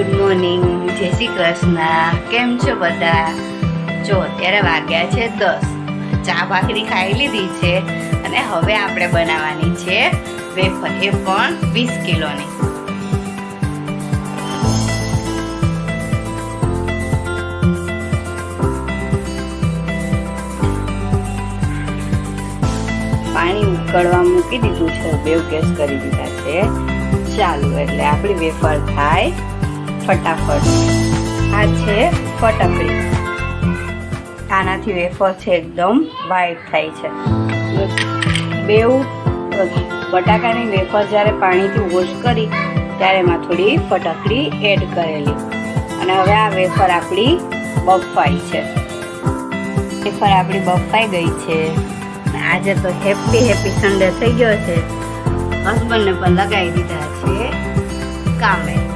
Good morning જય શ્રી કૃષ્ણ. કેમ છો બધા? જો, અત્યારે વાગ્યા છે દસ. ચા ભાખરી ખાઈ લીધી છે અને હવે આપણે બનાવવાની છે વેફર. એ પણ વીસ કિલોની. પાણી ઉકળવા મૂકી દીધું છે. બેવ ગેસ કરી દીધા છે. ચાલુ, એટલે આપણી વેફર થાય. ફટાફટ. આ છે ફટાકડી આનાથી વેફર છે એકદમ વાઇટ થાય છે. બેઉ બટાકાની વેફર જ્યારે પાણીથી વોશ કરી, ત્યારે એમાં થોડી ફટકડી એડ કરેલી. અને હવે આ વેફર આપણી બફાઈ છે. વેફર આપણી બફાઈ ગઈ છે. આજે તો હેપી હેપી સન્ડે થઈ ગયો છે. હસબન્ડને પણ લગાવી દીધા છે કામે.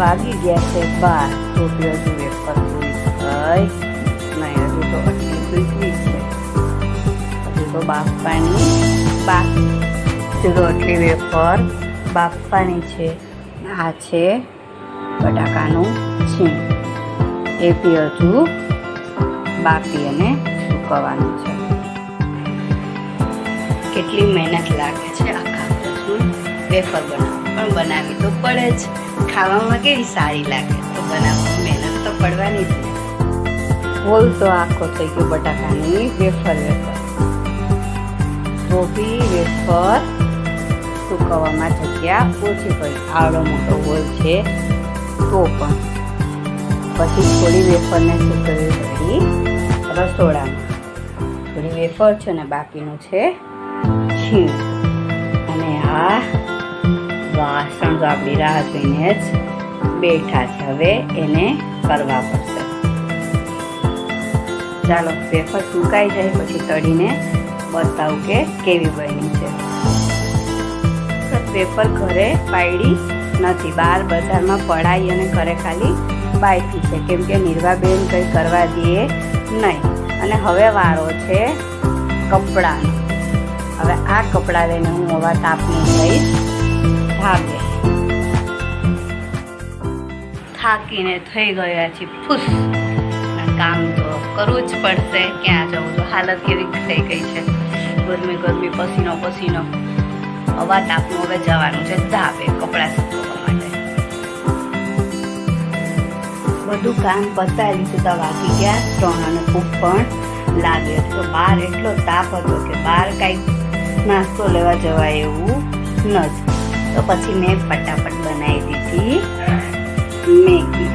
વાગી ગયા છે બાર. તો બી હજુ વેફર પૂરી થઈ. નહીં, હજુ તો સૂકવી છે. હજુ તો તો આટલી વેફર બાફવાની છે. આ છે બટાકાનું છીણ. એ બી હજુ બાફી અને સૂકવવાનું છે. કેટલી મહેનત લાગે છે આખા વેફર બનાવવા પણ બનાવી તો પડે જ. ખાવામાં કેવી સારી લાગે? તો બનાવવાની મહેનત તો પડવાની જ બોલ તો આખો થઈ ગયો બટાકાની વેફર વેફર. ગોભી વેફર સૂકવવામાં જગ્યા ઓછી પડી. આવડો મોટો હોલ છે તો પણ. પછી થોડી વેફરને સુકવી પડી રસોડામાં. થોડી વેફર છે ને બાકીનું છે. છીણ અને આ વાસણ તો આપણી રાહ જોઈને જ બેઠા છે. હવે એને કરવા પડશે. ચાલો વેફર સુકાઈ જાય પછી તળીને બતાવું કે કેવી બની છે. વેફર ઘરે પાડી નથી. બહાર બજારમાં પડાઈ અને ઘરે ખાલી બાયથી છે. કેમ કે નિર્વાબેન કંઈ કરવા દે નહીં. અને હવે વારો છે કપડાનો. હવે આ કપડાં લઈને હું હવા તાપની લઈશ ધાબે થાકીને થઈ ગયા છે, ફૂસ. કામ તો કરવું જ પડશે, ક્યાં જવું તો હાલત કેવી થઈ ગઈ છે. ગરમી ગરમી, પસીનો પસીનો. હવા તાપનું હવે જવાનું છે ધાબે કપડાં સુકવવા માટે. બધું કામ પતાવી તો વાગી ગયા ત્રણ અને ખૂબ પણ. લાગે તો બહાર એટલો તાપ હતો કે બહાર કાંઈ નાસ્તો લેવા જવાય એવું નથી. તો પછી મેં ફટાફટ બનાવી દીધી મેગી.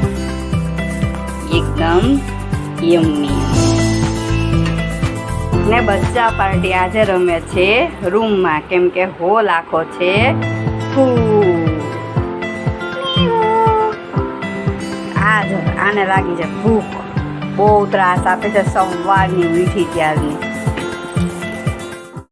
એકદમ યમ્મી ને બચ્ચા પાર્ટી આજે રમે છે રૂમમાં, કેમ કે હોલ આખો છે. આ જો, આને લાગી છે ભૂખ. બહુ ત્રાસ આપે છે, સવારની મીઠી ત્યારની